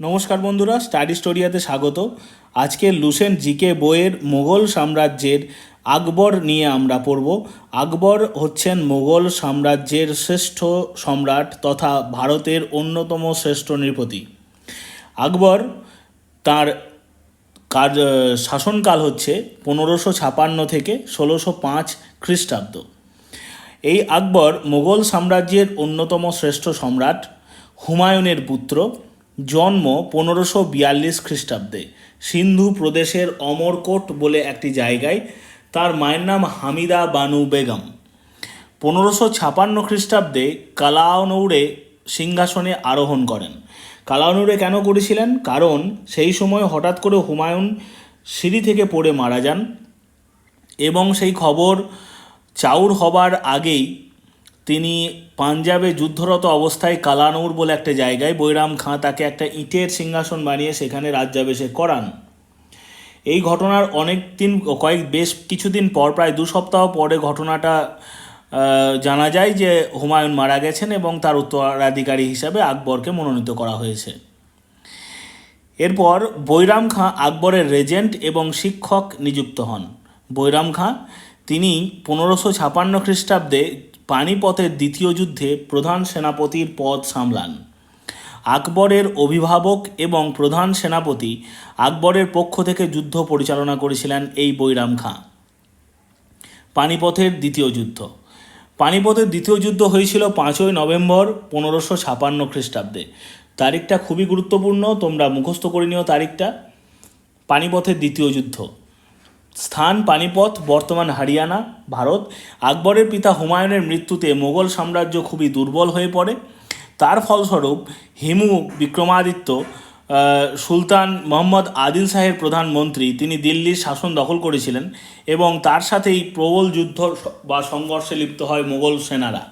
নমস্কার বন্ধুরা স্টাডি স্টোরিয়াতে স্বাগত। আজকে লুসেন জিকে বইয়ের মোগল সাম্রাজ্যের আকবর নিয়ে আমরা পড়ব। আকবর হচ্ছেন মোগল সাম্রাজ্যের শ্রেষ্ঠ সম্রাট তথা ভারতের অন্যতম শ্রেষ্ঠ নৃপতি আকবর তার কাজ শাসনকাল হচ্ছে পনেরোশো ছাপান্ন থেকে ষোলোশো পাঁচ খ্রিস্টাব্দ। এই আকবর মোগল সাম্রাজ্যের অন্যতম শ্রেষ্ঠ সম্রাট, হুমায়ুনের পুত্র জন্ম পনেরোশো বিয়াল্লিশ খ্রিস্টাব্দে। সিন্ধু প্রদেশের অমরকোট বলে একটি জায়গায়। তার মায়ের নাম হামিদা বানু বেগম। পনেরোশো ছাপান্ন খ্রিস্টাব্দে কালাউনৌরে সিংহাসনে আরোহণ করেন। কালাউনুরে কেন করেছিলেন? কারণ সেই সময় হঠাৎ করে হুমায়ুন সিঁড়ি থেকে পড়ে মারা যান এবং সেই খবর চাউর হবার আগেই তিনি পাঞ্জাবে যুদ্ধরত অবস্থায় কালানৌর বলে একটা জায়গায় বৈরাম খাঁ তাকে একটা ইটের সিংহাসন বানিয়ে সেখানে রাজ্যাভিষেক করান। এই ঘটনার অনেক দিন, কয়েক বেশ কিছুদিন পর, প্রায় দু সপ্তাহ পরে ঘটনাটা জানা যায় যে হুমায়ুন মারা গেছেন এবং তার উত্তরাধিকারী হিসাবে আকবরকে মনোনীত করা হয়েছে। এরপর বৈরাম খাঁ আকবরের রেজেন্ট এবং শিক্ষক নিযুক্ত হন। বৈরাম খাঁ, তিনি পনেরোশো ছাপান্ন খ্রিস্টাব্দে পানিপথের দ্বিতীয় যুদ্ধে প্রধান সেনাপতির পদ সামলান। আকবরের অভিভাবক এবং প্রধান সেনাপতি আকবরের পক্ষ থেকে যুদ্ধ পরিচালনা করেছিলেন এই বৈরাম খাঁ। পানিপথের দ্বিতীয় যুদ্ধ। পানিপথের দ্বিতীয় যুদ্ধ হয়েছিল পাঁচই নভেম্বর পনেরোশো ছাপান্ন খ্রিস্টাব্দে। তারিখটা খুবই গুরুত্বপূর্ণ, তোমরা মুখস্থ করে নিও তারিখটা। পানিপথের দ্বিতীয় যুদ্ধ। স্থান, পানিপথ, বর্তমান হরিয়ানা, ভারত। আকবরের পিতা হুমায়ুনের মৃত্যুতে মোগল সাম্রাজ্য খুবই দুর্বল হয়ে পড়ে। তার ফলস্বরূপ হিমু বিক্রমাদিত্য সুলতান মোহাম্মদ আদিল শাহের প্রধানমন্ত্রী, তিনি দিল্লির শাসন দখল করেছিলেন এবং তার সাথেই প্রবল যুদ্ধ বা সংঘর্ষে লিপ্ত হয় মোগল সেনারা।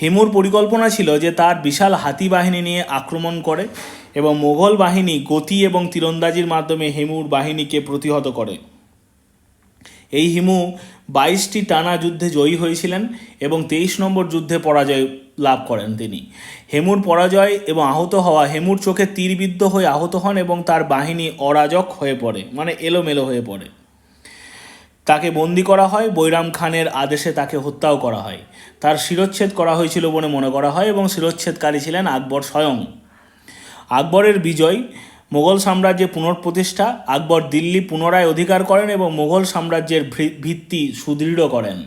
হিমুর পরিকল্পনা ছিল যে তার বিশাল হাতি বাহিনী নিয়ে আক্রমণ করে। এবং মোগল বাহিনী গতি এবং তীরন্দাজির মাধ্যমে হিমুর বাহিনীকে প্রতিহত করে। এই হিমু বাইশটি টানা যুদ্ধে জয়ী হয়েছিলেন এবং তেইশ নম্বর যুদ্ধে পরাজয় লাভ করেন তিনি। হেমুর পরাজয় এবং আহত হওয়া হেমুর চোখে তীরবিদ্ধ হয়ে আহত হন এবং তার বাহিনী অরাজক হয়ে পড়ে মানে এলোমেলো হয়ে পড়ে। তাকে বন্দি করা হয়, বৈরাম খানের আদেশে তাকে হত্যাও করা হয়। তার শিরচ্ছেদ করা হয়েছিল বলে মনে করা হয় এবং শিরচ্ছেদকারী ছিলেন আকবর স্বয়ং। আকবরের বিজয়, মোগল সাম্রাজ্যে পুনঃপ্রতিষ্ঠা, আকবর দিল্লি পুনরায় অধিকার করেন এবং মোগল সাম্রাজ্যের ভিত্তি সুদৃঢ় করেন।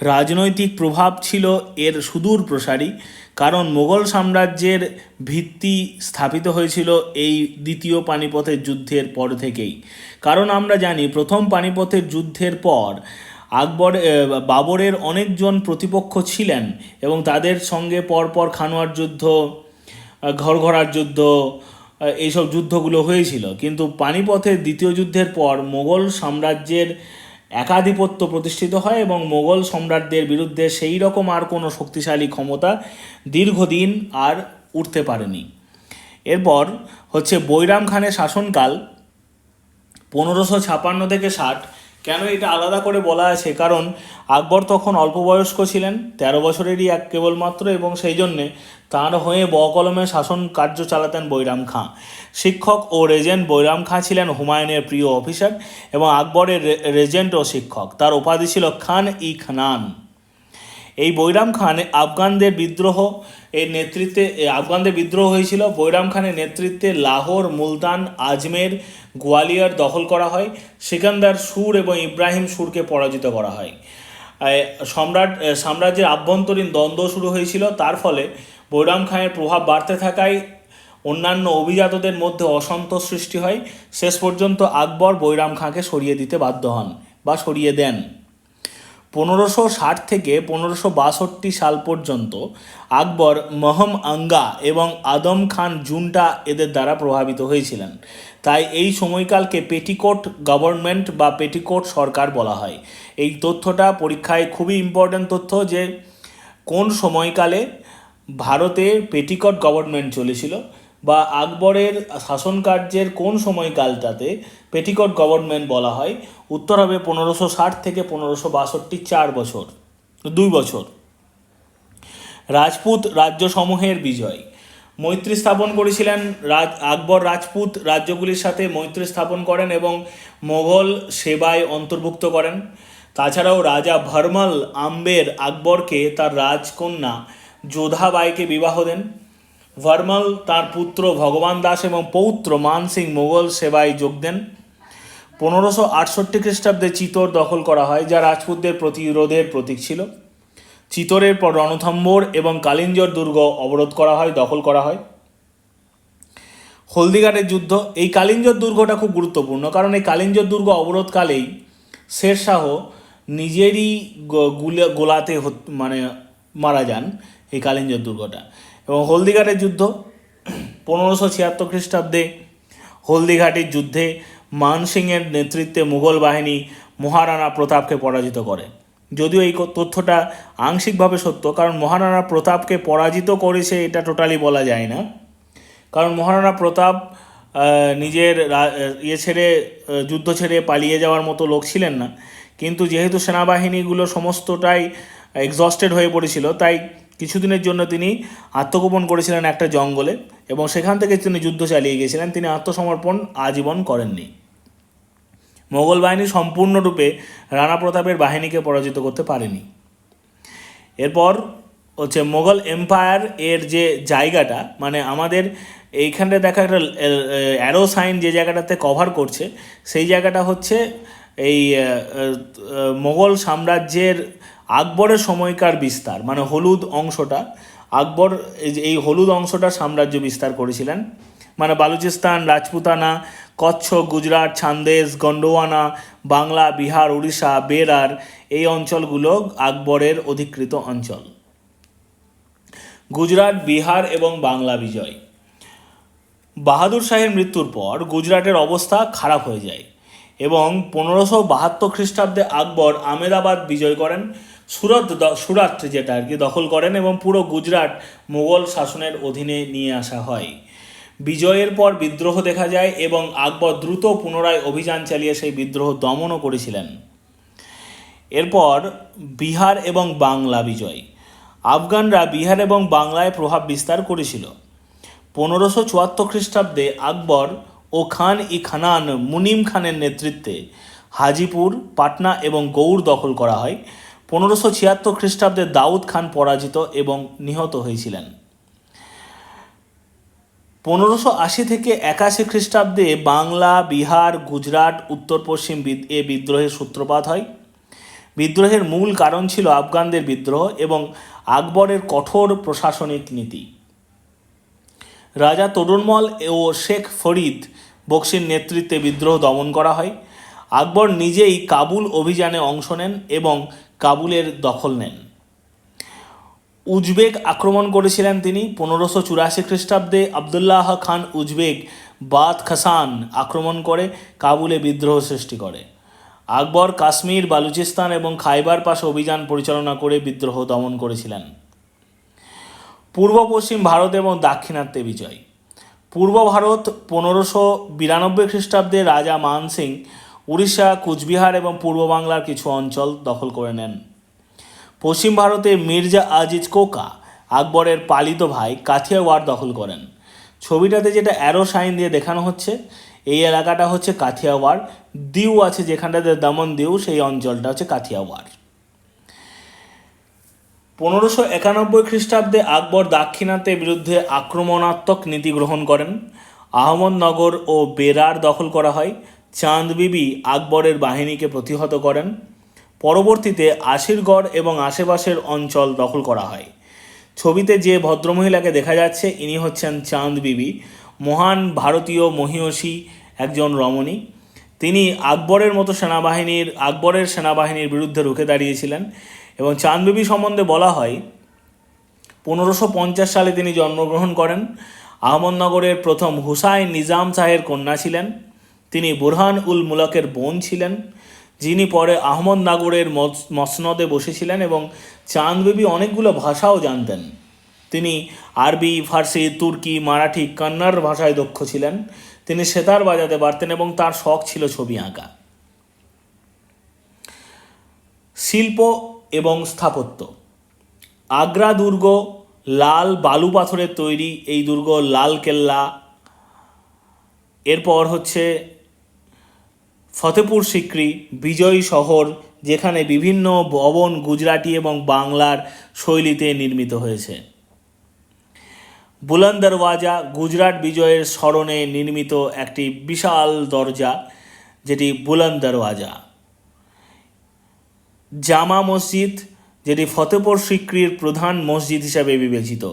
রাজনৈতিক প্রভাব ছিল এর সুদূর প্রসারী, কারণ মোগল সাম্রাজ্যের ভিত্তি স্থাপিত হয়েছিল এই দ্বিতীয় পানিপথের যুদ্ধের পর থেকেই। কারণ আমরা জানি, প্রথম পানিপথের যুদ্ধের পর আকবর বাবরের অনেকজন প্রতিপক্ষ ছিলেন এবং তাদের সঙ্গে পরপর খানোয়ার যুদ্ধ ঘরঘরার যুদ্ধ এইসব যুদ্ধগুলো হয়েছিল। কিন্তু পানিপথের দ্বিতীয় যুদ্ধের পর মোগল সাম্রাজ্যের একাধিপত্য প্রতিষ্ঠিত হয় এবং মোগল সম্রাটদের বিরুদ্ধে সেই রকম আর কোনো শক্তিশালী ক্ষমতা দীর্ঘদিন আর উঠতে পারেনি। এরপর হচ্ছে বৈরাম খানের শাসনকাল পনেরোশো ছাপান্ন থেকে ষাট কেন এটা আলাদা করে বলা আছে? কারণ আকবর তখন অল্প বয়স্ক ছিলেন, তেরো বছরেরই এক কেবলমাত্র এবং সেই জন্যে তাঁর হয়ে বকলমে কলমে শাসন কার্য চালাতেন বৈরাম খাঁ। শিক্ষক ও রেজেন্ট বৈরাম খাঁ ছিলেন হুমায়ুনের প্রিয় অফিসার এবং আকবরের রেজেন্ট ও শিক্ষক। তার উপাধি ছিল খান ই খানান। এই বৈরাম খান আফগানদের বিদ্রোহ, এর নেতৃত্বে আফগানদের বিদ্রোহ হয়েছিল। বৈরাম খানের নেতৃত্বে লাহোর, মুলতান, আজমের গোয়ালিয়র দখল করা হয়। সিকান্দার সুর এবং ইব্রাহিম সুরকে পরাজিত করা হয়। সম্রাট সাম্রাজ্যের আভ্যন্তরীণ দ্বন্দ্ব শুরু হয়েছিল। তার ফলে বৈরাম খানের প্রভাব বাড়তে থাকায় অন্যান্য অভিজাতদের মধ্যে অসন্তোষ সৃষ্টি হয়। শেষ পর্যন্ত আকবর বৈরাম খাঁকে সরিয়ে দিতে বাধ্য হন বা সরিয়ে দেন। পনেরোশো ষাট থেকে পনেরোশো বাষট্টি সাল পর্যন্ত আকবর, মহম আঙ্গা এবং আদম খান জুনটা এদের দ্বারা প্রভাবিত হয়েছিলেন। তাই এই সময়কালকে পেটিকোট গভর্নমেন্ট বা পেটিকোট সরকার বলা হয়। এই তথ্যটা পরীক্ষায় খুবই ইম্পর্ট্যান্ট তথ্য যে কোন সময়কালে ভারতে পেটিকট গভর্নমেন্ট চলেছিল। বা আকবরের শাসনকার্যের কোন সময়কালটাতে পেটিকট গভর্নমেন্ট বলা হয়? উত্তর হবে পনেরোশো ষাট থেকে পনেরোশো বাষট্টি, চার বছর, দুই বছর। রাজপুত রাজ্যসমূহের বিজয়। মৈত্রী স্থাপন করেছিলেন রাজ, আকবর রাজপুত রাজ্যগুলির সাথে মৈত্রী স্থাপন করেন এবং মোগল সেবায় অন্তর্ভুক্ত করেন। তাছাড়াও রাজা ভরমল আম্বের আকবরকে তার রাজকন্যা যোধাবাইকে বিবাহ দেন। ভরমল তার পুত্র ভগবান দাস এবং পৌত্র মান সিং মোগল সেবায় যোগ দেন। পনেরোশো আটষট্টি খ্রিস্টাব্দে চিতোর দখল করা হয়, যা রাজপুতদের প্রতিরোধের প্রতীক ছিল। চিতোরের পর রণথম্বর এবং কালিঞ্জর দুর্গ অবরোধ করা হয়, দখল করা হয়। হলদিঘাটের যুদ্ধ, এই কালিঞ্জর দুর্গটা খুব গুরুত্বপূর্ণ, কারণ এই কালিঞ্জর দুর্গ অবরোধকালেই শেরশাহ নিজেরই গোলাতে মানে মারা যান এই কালিঞ্জর দুর্গটা। এবং হলদিঘাটের যুদ্ধ, পনেরোশো ছিয়াত্তর খ্রিস্টাব্দে হলদিঘাটের যুদ্ধে মানসিংয়ের নেতৃত্বে মুঘল বাহিনী মহারানা প্রতাপকে পরাজিত করে। যদিও এই তথ্যটা আংশিকভাবে সত্য, কারণ মহারানা প্রতাপকে পরাজিত করেছে এটা টোটালি বলা যায় না। কারণ মহারানা প্রতাপ নিজের ইয়ে ছেড়ে যুদ্ধ ছেড়ে পালিয়ে যাওয়ার মতো লোক ছিলেন না। কিন্তু যেহেতু সেনাবাহিনীগুলো সমস্তটাই এক্সস্টেড হয়ে পড়েছিল, তাই কিছুদিনের জন্য তিনি আত্মগোপন করেছিলেন একটা জঙ্গলে এবং সেখান থেকে তিনি যুদ্ধ চালিয়ে গিয়েছিলেন। তিনি আত্মসমর্পণ আজীবন করেননি। মোগল বাহিনী সম্পূর্ণরূপে রানা প্রতাপের বাহিনীকে পরাজিত করতে পারেনি। এরপর হচ্ছে মোগল এম্পায়ার এর যে জায়গাটা মানে আমাদের এইখানটা দেখা একটা অ্যারো সাইন যে জায়গাটাতে কভার করছে, সেই জায়গাটা হচ্ছে এই মোগল সাম্রাজ্যের আকবরের সময়কার বিস্তার মানে হলুদ অংশটা, আকবর এই হলুদ অংশটা সাম্রাজ্য বিস্তার করেছিলেন। মানে বালুচিস্তান, রাজপুতানা কচ্ছ গুজরাট, ছান্দেশ, গন্ডোয়ানা, বাংলা, বিহার, উড়িষ্যা, বেরার, এই অঞ্চলগুলো আকবরের অধিকৃত অঞ্চল। গুজরাট, বিহার এবং বাংলা বিজয়। বাহাদুর শাহের মৃত্যুর পর গুজরাটের অবস্থা খারাপ হয়ে যায় এবং পনেরোশো বাহাত্তর খ্রিস্টাব্দে আকবর আমেদাবাদ বিজয় করেন। সুরত সুরাট যেটা আর কি দখল করেন এবং পুরো গুজরাট মোগল শাসনের অধীনে নিয়ে আসা হয়। বিজয়ের পর বিদ্রোহ দেখা যায় এবং আকবর দ্রুত পুনরায় অভিযান চালিয়ে সেই বিদ্রোহ দমনও করেছিলেন। এরপর বিহার এবং বাংলা বিজয়। আফগানরা বিহার এবং বাংলায় প্রভাব বিস্তার করেছিল। পনেরোশো চুয়াত্তর খ্রিস্টাব্দে আকবর ও খান ই খানান মুনিম খানের নেতৃত্বে হাজিপুর, পাটনা এবং গৌড় দখল করা হয়। পনেরোশো ছিয়াত্তর খ্রিস্টাব্দে দাউদ খান পরাজিত এবং নিহত হয়েছিলেন। পনেরোশো আশি থেকে একাশি খ্রিস্টাব্দে বাংলা, বিহার, গুজরাট, উত্তর পশ্চিম এ বিদ্রোহের সূত্রপাত হয়। বিদ্রোহের মূল কারণ ছিল আফগানদের বিদ্রোহ এবং আকবরের কঠোর প্রশাসনিক নীতি। রাজা তরুণমল ও শেখ ফরিদ বক্সির নেতৃত্বে বিদ্রোহ দমন করা হয়। আকবর নিজেই কাবুল অভিযানে অংশ নেন এবং কাবুলের দখল নেন। উজবেক আক্রমণ করেছিলেন তিনি পনেরোশো চুরাশি খ্রিস্টাব্দে। আবদুল্লাহ খান উজবেক বাদ খাসান আক্রমণ করে কাবুলে বিদ্রোহ সৃষ্টি করে। আকবর কাশ্মীর, বালুচিস্তান এবং খাইবার পাশে অভিযান পরিচালনা করে বিদ্রোহ দমন করেছিলেন। পূর্ব পশ্চিম ভারত এবং দাক্ষিণাত্যে বিজয়। পূর্ব ভারত পনেরোশো বিরানব্বই খ্রিস্টাব্দে রাজা মান সিং উড়িষ্যা, কুচবিহার এবং পূর্ব বাংলার কিছু অঞ্চল দখল করে নেন। পশ্চিম ভারতে মির্জা আজিজ কোকা, আকবরের পালিত ভাই কাথিয়াওয়াড় দখল করেন। ছবিটাতে যেটা অ্যারো সাইন দিয়ে দেখানো হচ্ছে, এই এলাকাটা হচ্ছে কাথিয়াওয়াড়। দিউ আছে যেখানটাতে দমন দিউ, সেই অঞ্চলটা হচ্ছে কাথিয়াওয়াড়। পনেরোশো একানব্বই খ্রিস্টাব্দে আকবর দাক্ষিণাত্যের বিরুদ্ধে আক্রমণাত্মক নীতি গ্রহণ করেন। আহমদনগর ও বেরার দখল করা হয়। চাঁদ বিবি আকবরের বাহিনীকে প্রতিহত করেন। পরবর্তীতে আশিরগড় এবং আশেপাশের অঞ্চল দখল করা হয়। ছবিতে যে ভদ্রমহিলাকে দেখা যাচ্ছে, ইনি হচ্ছেন চাঁদ বিবি, মহান ভারতীয় মহিয়সী একজন রমণী। তিনি আকবরের মতো সেনাবাহিনীর, আকবরের সেনাবাহিনীর বিরুদ্ধে রুখে দাঁড়িয়েছিলেন এবং চাঁদ বিবি সম্বন্ধে বলা হয়, পনেরোশো পঞ্চাশ সালে তিনি জন্মগ্রহণ করেন। আহমদনগরের প্রথম হুসাইন নিজাম শাহের কন্যা ছিলেন। তিনি বুরহান উল মুলকের বোন ছিলেন, যিনি পরে আহমদনগরের মস- মসনদে বসেছিলেন এবং চাঁদ বিবি অনেকগুলো ভাষাও জানতেন। তিনি আরবি, ফার্সি, তুর্কি, মারাঠি কন্নড় ভাষায় দক্ষ ছিলেন। তিনি সেতার বাজাতে পারতেন এবং তার শখ ছিল ছবি আঁকা। শিল্প এবং স্থাপত্য। আগ্রা দুর্গ লাল বালু পাথরের তৈরি, এই দুর্গ লাল কেল্লা। এরপর হচ্ছে ফতেপুর সিক্রি, বিজয় শহর, যেখানে বিভিন্ন ভবন গুজরাটি এবং বাংলার শৈলীতে নির্মিত হয়েছে। বুলন্দ দরওয়াজা গুজরাট বিজয়ের স্মরণে নির্মিত একটি বিশাল দরজা, যেটি বুলন্দ দরওয়াজা জামা মসজিদ, যেটি ফতেপুর সিক্রির প্রধান মসজিদ হিসাবে বিবেচিত।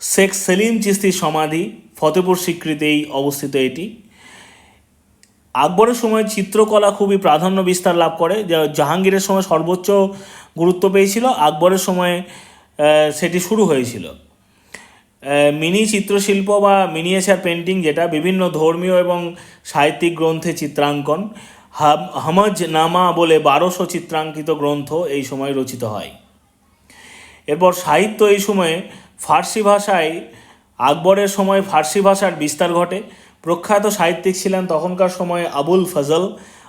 শেখ সেলিম চিস্তির সমাধি ফতেপুর সিক্রিতেই অবস্থিত এটি। আকবরের সময় চিত্রকলা খুবই প্রাধান্য বিস্তার লাভ করে। জাহাঙ্গীরের সময় সর্বোচ্চ গুরুত্ব পেয়েছিল, আকবরের সময়ে সেটি শুরু হয়েছিল। মিনি চিত্রশিল্প বা মিনিয়েচার পেন্টিং যেটা বিভিন্ন ধর্মীয় এবং সাহিত্যিক গ্রন্থে চিত্রাঙ্কন, হাম- হামজ নামা বলে বারোশো চিত্রাঙ্কিত গ্রন্থ এই সময় রচিত হয়। এরপর সাহিত্য এই সময়ে ফার্সি ভাষায়, আকবরের সময় ফার্সি ভাষার বিস্তার ঘটে। প্রখ্যাত সাহিত্যিক ছিলেন তখনকার সময়ে আবুল ফজল,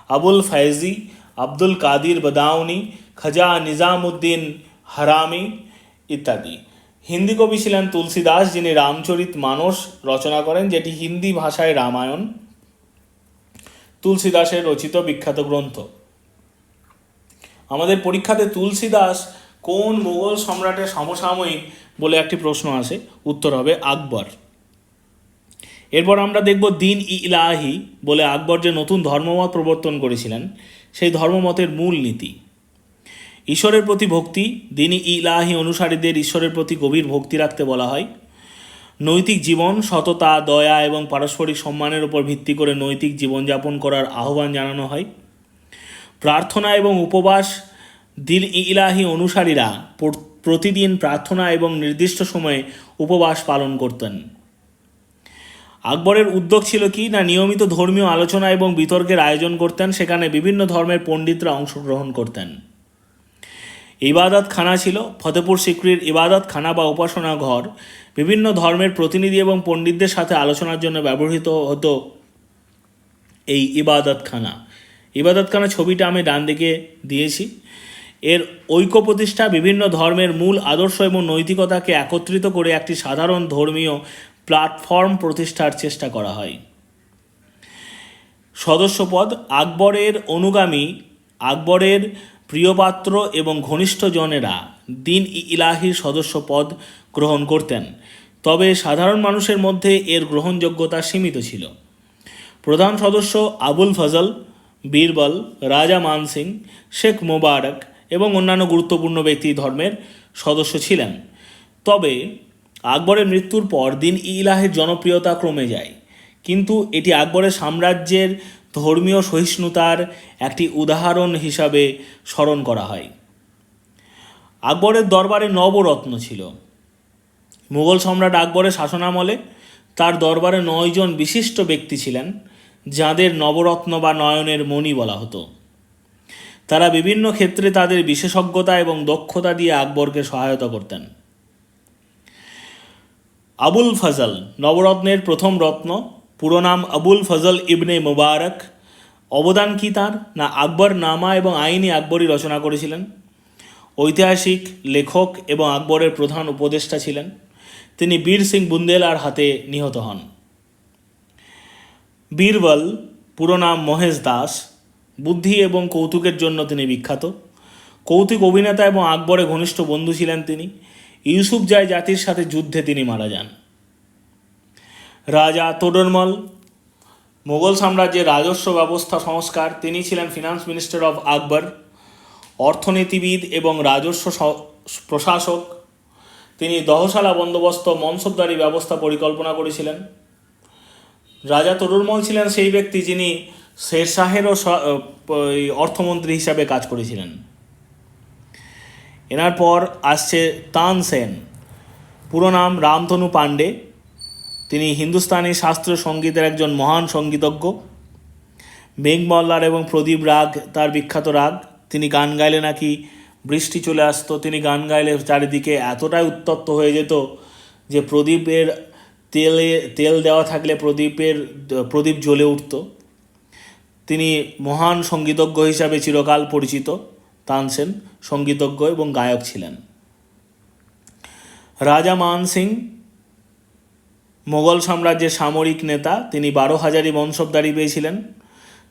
আবুল ফায়জি, আব্দুল কাদির বদাউনি, খাজা নিজামুদ্দিন হারামি ইত্যাদি। হিন্দি কবি ছিলেন তুলসীদাস যিনি রামচরিত মানস রচনা করেন, যেটি হিন্দি ভাষায় রামায়ণ। তুলসীদাসের রচিত বিখ্যাত গ্রন্থ। আমাদের পরীক্ষাতে তুলসীদাস কোন মোগল সম্রাটের সমসাময়িক বলে একটি প্রশ্ন আসে, উত্তর হবে আকবর। এরপর আমরা দেখব দিন ই ইলাহি বলে আকবর যে নতুন ধর্মমত প্রবর্তন করেছিলেন, সেই ধর্মমতের মূল নীতি। ঈশ্বরের প্রতি ভক্তি দিনই ইলাহি অনুসারীদের ঈশ্বরের প্রতি গভীর ভক্তি রাখতে বলা হয়। নৈতিক জীবন, সততা, দয়া এবং পারস্পরিক সম্মানের উপর ভিত্তি করে নৈতিক জীবনযাপন করার আহ্বান জানানো হয়। প্রার্থনা এবং উপবাস দিল ইলাহি অনুসারীরা প্রতিদিন প্রার্থনা এবং নির্দিষ্ট সময়ে উপবাস পালন করতেন। আকবরের উদ্যোগ ছিল কি? না, নিয়মিত ধর্মীয় আলোচনা এবং বিতর্কের আয়োজন করতেন, সেখানে বিভিন্ন ধর্মের পণ্ডিতরা অংশগ্রহণ করতেন। ইবাদত খানা ছিল ফতেপুর সিক্রির ইবাদত খানা বা উপাসনা ঘর। বিভিন্ন ধর্মের প্রতিনিধি এবং পণ্ডিতদের সাথে আলোচনার জন্য ব্যবহৃত হতো এই ইবাদত খানা। ইবাদত খানা ছবিটা আমি ডান দিকে দিয়েছি। এর ঐক্য প্রতিষ্ঠা বিভিন্ন ধর্মের মূল আদর্শ এবং নৈতিকতাকে একত্রিত করে একটি সাধারণ ধর্মীয় প্ল্যাটফর্ম প্রতিষ্ঠার চেষ্টা করা হয়। সদস্যপদ আকবরের অনুগামী আকবরের প্রিয়পাত্র এবং ঘনিষ্ঠ জনেরা দিন ই ইলাহির সদস্য পদ গ্রহণ করতেন। তবে সাধারণ মানুষের মধ্যে এর গ্রহণযোগ্যতা সীমিত ছিল। প্রধান সদস্য আবুল ফজল, বীরবল, রাজা মানসিং শেখ মোবারক এবং অন্যান্য গুরুত্বপূর্ণ ব্যক্তি ধর্মের সদস্য ছিলেন। তবে আকবরের মৃত্যুর পর দিন ইলাহের জনপ্রিয়তা ক্রমে যায়। কিন্তু এটি আকবরের সাম্রাজ্যের ধর্মীয় সহিষ্ণুতার একটি উদাহরণ হিসাবে স্মরণ করা হয়। আকবরের দরবারে নবরত্ন ছিল। মুঘল সম্রাট আকবরের শাসনামলে তার দরবারে নয়জন বিশিষ্ট ব্যক্তি ছিলেন, যাদের নবরত্ন বা নয়নের মণি বলা হতো। তারা বিভিন্ন ক্ষেত্রে তাদের বিশেষজ্ঞতা এবং দক্ষতা দিয়ে আকবরকে সহায়তা করতেন। আবুল ফজল, নবরত্নের প্রথম রত্ন। পুরো নাম আবুল ফজল ইবনে মুবারক। অবদান কি তার? না, আকবর নামা এবং আইনি আকবরই রচনা করেছিলেন। ঐতিহাসিক লেখক এবং আকবরের প্রধান উপদেষ্টা ছিলেন। তিনি বীর সিং বুন্দেলার হাতে নিহত হন। বীরবল, পুরো নাম মহেশ দাস। বুদ্ধি এবং কৌতুকের জন্য তিনি বিখ্যাত। কৌতুক অভিনেতা এবং আকবরের ঘনিষ্ঠ বন্ধু ছিলেন তিনি। ইউসুফ জায় জাতির সাথে যুদ্ধে তিনি মারা যান। রাজা তোডরমল, মোগল সাম্রাজ্যের রাজস্ব ব্যবস্থা সংস্কার, তিনি ছিলেন ফিনান্স মিনিস্টার অফ আকবর, অর্থনীতিবিদ এবং রাজস্ব প্রশাসক। তিনি দহশালা বন্দোবস্ত মনসবদারি ব্যবস্থা পরিকল্পনা করেছিলেন। রাজা তরুরমল ছিলেন সেই ব্যক্তি যিনি শেরশাহেরও অর্থমন্ত্রী হিসাবে কাজ করেছিলেন। এনার পর আসছে তান সেন। পুরো নাম রামধনু পাণ্ডে। তিনি হিন্দুস্তানি শাস্ত্রীয় সঙ্গীতের একজন মহান সঙ্গীতজ্ঞ। মেঘমল্লার এবং প্রদীপ রাগ তার বিখ্যাত রাগ। তিনি গান গাইলে নাকি বৃষ্টি চলে আসতো। তিনি গান গাইলে চারিদিকে এতটাই উত্তপ্ত হয়ে যেত যে প্রদীপের তেলে, তেল দেওয়া থাকলে প্রদীপের, প্রদীপ জ্বলে উঠত। তিনি মহান সঙ্গীতজ্ঞ হিসাবে চিরকাল পরিচিত। তানসেন সঙ্গীতজ্ঞ এবং গায়ক ছিলেন। রাজা মান সিং, মোগল সাম্রাজ্যের সামরিক নেতা, তিনি বারো হাজারি বংশবদারি পেয়েছিলেন।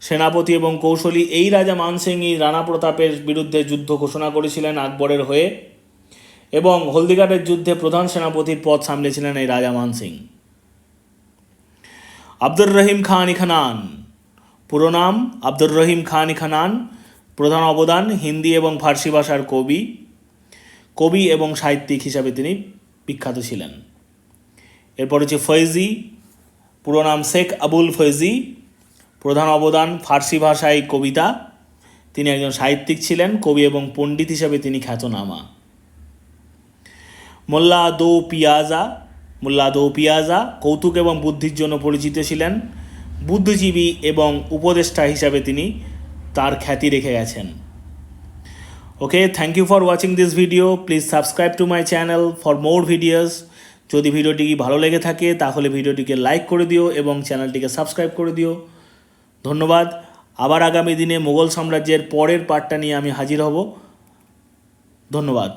সেনাপতি এবং কৌশলী এই রাজা মানসিংই রানা প্রতাপের বিরুদ্ধে যুদ্ধ ঘোষণা করেছিলেন আকবরের হয়ে এবং হলদিঘাটের যুদ্ধে প্রধান সেনাপতির পদ সামলেছিলেন এই রাজা মানসিং আব্দুর রহিম খান খানান পুরো নাম আব্দুর রহিম খান খানান প্রধান অবদান হিন্দি এবং ফার্সি ভাষার কবি কবি এবং সাহিত্যিক হিসাবে তিনি বিখ্যাত ছিলেন। এরপর হচ্ছে ফৈজি, পুরো নাম শেখ আবুল ফৈজি, প্রধান অবদান ফার্সি ভাষায় কবিতা। তিনি একজন সাহিত্যিক ছিলেন, কবি এবং পণ্ডিত হিসাবে তিনি খ্যাতনামা। মোল্লা দো পিয়াজা, মোল্লা দো পিয়াজা কৌতুক এবং বুদ্ধির জন্য পরিচিত ছিলেন। বুদ্ধিজীবী এবং উপদেষ্টা হিসাবে তিনি তার খ্যাতি রেখে গেছেন। Okay thank you for watching this video please subscribe to my channel for more videos যদি ভিডিওটি ভালো লেগে থাকে, তাহলে ভিডিওটিকে লাইক করে দিও এবং চ্যানেলটিকে সাবস্ক্রাইব করে দিও। ধন্যবাদ। আবার আগামী দিনে মোগল সাম্রাজ্যের পরের পার্টটা নিয়ে আমি হাজির হব। ধন্যবাদ।